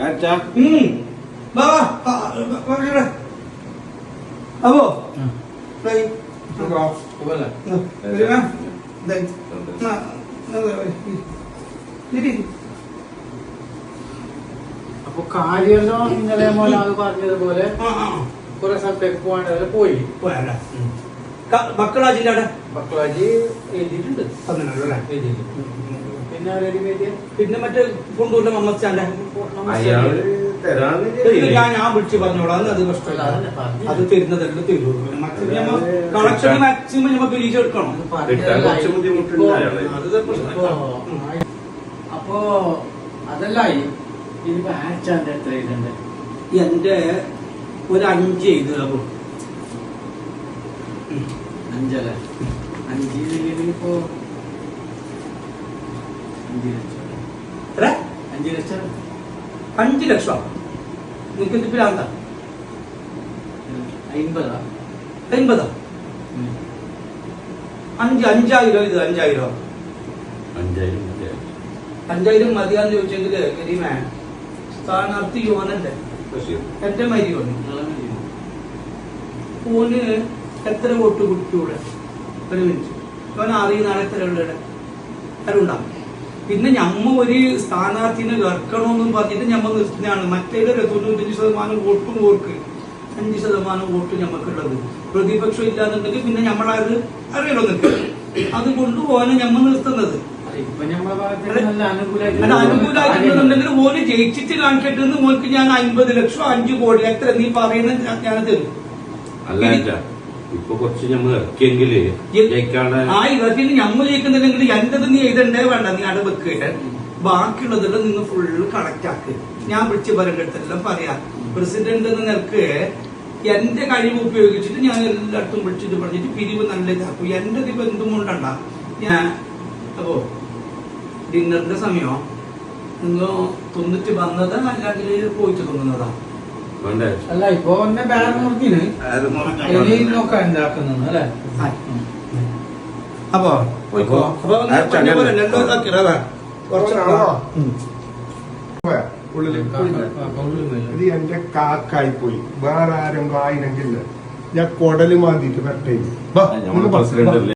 ആച്ചാ ഉം. വാ, വാ. ആ, വാ, വാ, ഇവിടെ. അപ്പോ? കാര്യമല്ലോ ഇന്നലെ മോനെ അത് പറഞ്ഞതുപോലെ? കൊറേ സ്ഥലത്തേക്ക് പോയി? ഉം. ക- മക്കളാജിന്റെ അവിടെ മക്കളാജി എഴുതിയിട്ടുണ്ട്? എഴുതിയിട്ടുണ്ട്. പിന്നെ മറ്റേ കൊണ്ടുവരുന്ന തരാന്ന് ഞാൻ ഞാൻ വിളിച്ച് പറഞ്ഞോളാം. അത് അത് പ്രശ്നമില്ല അത് തരുന്നതല്ല തരൂ കണക്ഷൻ മാക്സിമം നമ്മൾ പരീക്ഷ എടുക്കണം. അപ്പോ അതല്ലായി ഇനിയിപ്പോ ആച്ചാന്റെ എത്ര എഴുതണ്ടേ എന്റെ ഒരു അഞ്ച് എഴുതുക അഞ്ചല്ലേ? അഞ്ച് ഇപ്പോ അഞ്ച് ലക്ഷം. അഞ്ച് ലക്ഷം. അഞ്ച് ലക്ഷം? നിങ്ങൾക്ക് എന്ത് പിരാന്ത അമ്പതാ അമ്പതാ അഞ്ച് അഞ്ചായിരം ഇത് അഞ്ചായിരം? അഞ്ചായിരം അഞ്ചായിരം. മതിയാന്ന് ചോദിച്ചെങ്കിൽ കരീമേ സ്ഥാനാർത്ഥി യുവാനല്ലേ. എന്റെ മരിയോന് ഓന് എത്ര വോട്ട് കിട്ടൂടെ ഒരു മിനിറ്റ്. ഓൻ അറിയുന്നതാണ് എത്ര ഉള്ളത് അതുണ്ടാവും പിന്നെ ഞമ്മ ഒരു സ്ഥാനാർത്ഥിനെ ഇറക്കണമെന്നും പറഞ്ഞിട്ട് ഞമ്മ നിർത്തുന്നതാണ്. മറ്റേ തൊണ്ണൂറ്റഞ്ച് ശതമാനം വോട്ടും ഓർക്ക്. അഞ്ച് ശതമാനം വോട്ട് ഞമ്മക്കുള്ളത്. പ്രതിപക്ഷം ഇല്ലാന്നുണ്ടെങ്കിൽ പിന്നെ ഞമ്മളത് അറിയണോ നിൽക്കുക അതുകൊണ്ട് ഓനെ ഞമ്മ നിർത്തുന്നത്. ഇപ്പൊ നമ്മളെ ഭാഗത്ത് നല്ല അത് അനുകൂലമായിട്ടുണ്ടെങ്കിൽ ഓന് ജയിച്ചിട്ട് കാണിക്കട്ടെന്ന് എന്ന് ഞാൻ അൻപത് ലക്ഷം അഞ്ചു കോടി. എത്ര നീ പറയുന്നത് ഞാൻ- തരും. ഇപ്പൊ കുറച്ച് നമ്മൾ ഇറക്കിയെങ്കിൽ ജയിക്കാണ്ട് ആ ഇവർക്ക് ഞമ്മൾ ജയിക്കുന്നില്ലെങ്കിൽ എന്റത് നീ എഴുതണ്ടേ വേണ്ട. നീ അവിടെ വെക്കുക ബാക്കിയുള്ളതെല്ലാം നിങ്ങൾ ഫുള്ള് കണക്ട് ആക്ക്. ഞാൻ വിളിച്ച് പറയേണ്ടടുത്തെല്ലാം പറയാം. പ്രസിഡന്റ് എന്ന നിലയ്ക്ക് എന്റെ കഴിവ് ഉപയോഗിച്ചിട്ട് ഞാൻ എല്ലായിടത്തും വിളിച്ചിട്ട് പറഞ്ഞിട്ട് പിരിവ് നല്ല ഇതാക്കും. എന്റെ ഇപ്പൊ എന്തും കൊണ്ടണ്ട. ഞാൻ അപ്പോ ഡിന്നറിന്റെ സമയം നിങ്ങൾ തിന്നിട്ട് വന്നതാ അല്ലെങ്കിൽ പോയിട്ട് തിന്നുന്നതാ? അല്ല? ഇപ്പൊ നോക്കാൻ ഉണ്ടാക്കുന്നത് അല്ലെ? അപ്പോ പോയിക്കോ അപ്പൊ. കുറച്ചാണോ ഇത് എന്റെ കാക്കായി പോയി. വേറെ ആരും വായിനെങ്കിൽ ഞാൻ കൊടൽ മാന്തിട്ട് വരട്ടെ.